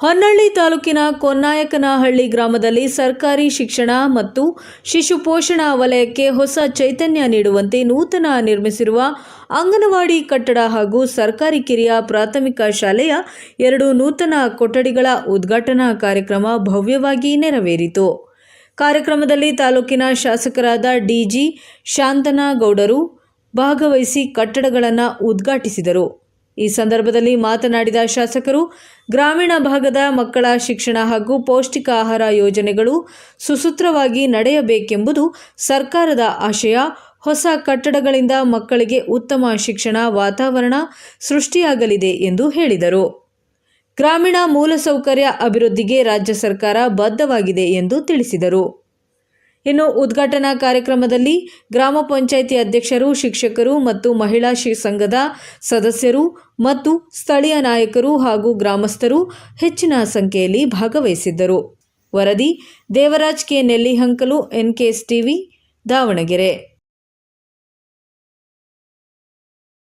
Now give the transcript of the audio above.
ಹೊನ್ನಳ್ಳಿ ತಾಲೂಕಿನ ಕೊನ್ನಾಯಕನಹಳ್ಳಿ ಗ್ರಾಮದಲ್ಲಿ ಸರ್ಕಾರಿ ಶಿಕ್ಷಣ ಮತ್ತು ಶಿಶು ಪೋಷಣಾ ವಲಯಕ್ಕೆ ಹೊಸ ಚೈತನ್ಯ ನೀಡುವಂತೆ ನೂತನ ನಿರ್ಮಿಸಿರುವ ಅಂಗನವಾಡಿ ಕಟ್ಟಡ ಹಾಗೂ ಸರ್ಕಾರಿ ಕಿರಿಯ ಪ್ರಾಥಮಿಕ ಶಾಲೆಯ ಎರಡು ನೂತನ ಕೊಠಡಿಗಳ ಉದ್ಘಾಟನಾ ಕಾರ್ಯಕ್ರಮ ಭವ್ಯವಾಗಿ ನೆರವೇರಿತು. ಕಾರ್ಯಕ್ರಮದಲ್ಲಿ ತಾಲೂಕಿನ ಶಾಸಕರಾದ ಡಿಜಿ ಶಾಂತನಗೌಡರು ಭಾಗವಹಿಸಿ ಕಟ್ಟಡಗಳನ್ನು ಉದ್ಘಾಟಿಸಿದರು. ಈ ಸಂದರ್ಭದಲ್ಲಿ ಮಾತನಾಡಿದ ಶಾಸಕರು, ಗ್ರಾಮೀಣ ಭಾಗದ ಮಕ್ಕಳ ಶಿಕ್ಷಣ ಹಾಗೂ ಪೌಷ್ಟಿಕ ಆಹಾರ ಯೋಜನೆಗಳು ಸುಸೂತ್ರವಾಗಿ ನಡೆಯಬೇಕೆಂಬುದು ಸರ್ಕಾರದ ಆಶಯ. ಹೊಸ ಕಟ್ಟಡಗಳಿಂದ ಮಕ್ಕಳಿಗೆ ಉತ್ತಮ ಶಿಕ್ಷಣ ವಾತಾವರಣ ಸೃಷ್ಟಿಯಾಗಲಿದೆ ಎಂದು ಹೇಳಿದರು. ಗ್ರಾಮೀಣ ಮೂಲಸೌಕರ್ಯ ಅಭಿವೃದ್ಧಿಗೆ ರಾಜ್ಯ ಸರ್ಕಾರ ಬದ್ಧವಾಗಿದೆ ಎಂದು ತಿಳಿಸಿದರು. ಇನ್ನು ಉದ್ಘಾಟನಾ ಕಾರ್ಯಕ್ರಮದಲ್ಲಿ ಗ್ರಾಮ ಪಂಚಾಯಿತಿ ಅಧ್ಯಕ್ಷರು, ಶಿಕ್ಷಕರು ಮತ್ತು ಮಹಿಳಾ ಸಂಘದ ಸದಸ್ಯರು ಮತ್ತು ಸ್ಥಳೀಯ ನಾಯಕರು ಹಾಗೂ ಗ್ರಾಮಸ್ಥರು ಹೆಚ್ಚಿನ ಸಂಖ್ಯೆಯಲ್ಲಿ ಭಾಗವಹಿಸಿದ್ದರು. ವರದಿ Devaraj K. Nellihankalu NKS TV Davanagere.